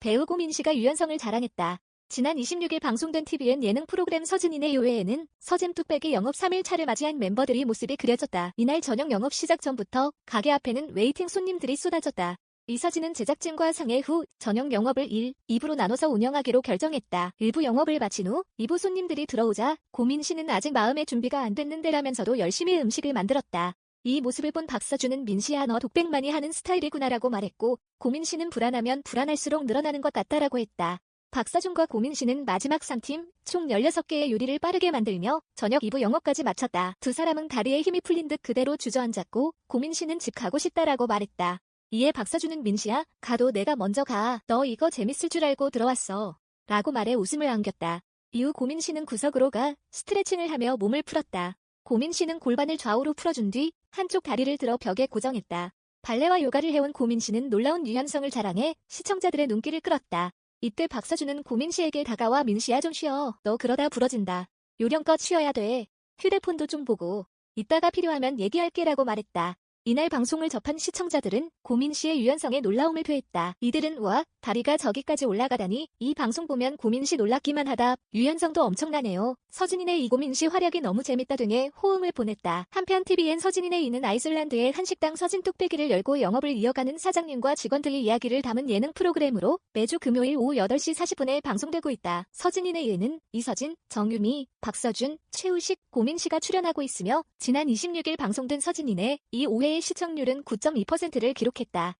배우 고민 씨가 유연성을 자랑했다. 지난 26일 방송된 TVN 예능 프로그램 서진인의 요회에는 서진 뚝배기 영업 3일 차를 맞이한 멤버들이 모습이 그려졌다. 이날 저녁 영업 시작 전부터 가게 앞에는 웨이팅 손님들이 쏟아졌다. 이서진은 제작진과 상의 후 저녁 영업을 1, 2부로 나눠서 운영하기로 결정했다. 일부 영업을 마친 후 2부 손님들이 들어오자 고민 씨는 아직 마음의 준비가 안 됐는데라면서도 열심히 음식을 만들었다. 이 모습을 본 박서준은 민씨야 너 독백 많이 하는 스타일이구나라고 말했고 고민 씨는 불안하면 불안할수록 늘어나는 것 같다라고 했다. 박서준과 고민 씨는 마지막 3팀 총 16개의 요리를 빠르게 만들며 저녁 2부 영업까지 마쳤다. 두 사람은 다리에 힘이 풀린 듯 그대로 주저앉았고 고민 씨는 집 가고 싶다라고 말했다. 이에 박서준은 민씨야 가도 내가 먼저 가. 너 이거 재밌을 줄 알고 들어왔어. 라고 말해 웃음을 안겼다. 이후 고민 씨는 구석으로 가 스트레칭을 하며 몸을 풀었다. 고민 씨는 골반을 좌우로 풀어준 뒤 한쪽 다리를 들어 벽에 고정했다. 발레와 요가를 해온 고민 씨는 놀라운 유연성을 자랑해 시청자들의 눈길을 끌었다. 이때 박서준은 고민 씨에게 다가와 민 씨야 좀 쉬어. 너 그러다 부러진다. 요령껏 쉬어야 돼. 휴대폰도 좀 보고. 이따가 필요하면 얘기할게라고 말했다. 이날 방송을 접한 시청자들은 고민 씨의 유연성에 놀라움을 표했다. 이들은 와 다리가 저기까지 올라가다니 이 방송 보면 고민 씨 놀랍기만 하다. 유연성도 엄청나네요. 서진인의 이 고민 씨 활약이 너무 재밌다 등의 호응을 보냈다. 한편 TVN 서진인의 이는 아이슬란드의 한 식당 서진 뚝배기를 열고 영업을 이어가는 사장님과 직원들의 이야기를 담은 예능 프로그램으로 매주 금요일 오후 8시 40분에 방송되고 있다. 서진인의 예는 이서진, 정유미, 박서준, 최우식, 고민 씨가 출연하고 있으며 지난 26일 방송된 서진인의 이 5회의 시청률은 9.2%를 기록했다.